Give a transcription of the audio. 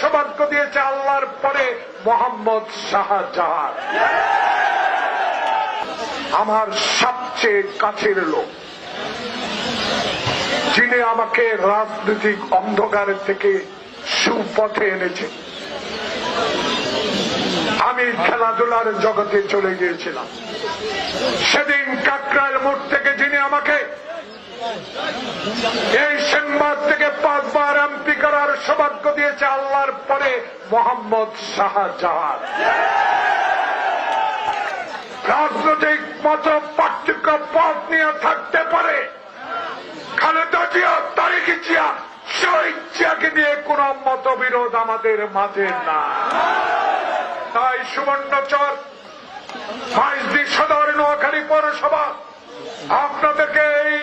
সৌভাগ্য দিয়েছে আল্লাহর পরে মোহাম্মদ শাহজাহান। আমার সবচেয়ে কাছের লোক, যিনি আমাকে রাজনৈতিক অন্ধকারের থেকে সুপথে এনেছে। আমি খেলাধুলার জগতে চলে গিয়েছিলাম। সেদিন কাকরাইল মোড় থেকে যিনি আমাকে এই সেনবাদ থেকে করার দিয়েছে আল্লাহর পরে মোহাম্মদ শাহজাহান। রাজনৈতিক মত পার্থক্য পথ নিয়ে থাকতে পারে। খালেদা জিয়া তারিখি জিয়া, শহীদ জিয়াকে নিয়ে কোন মতবিরোধ আমাদের মাঝে না তাই সুবর্ণচর ফাইজদি সদর নোয়াখালী পৌরসভা, আপনাদেরকে এই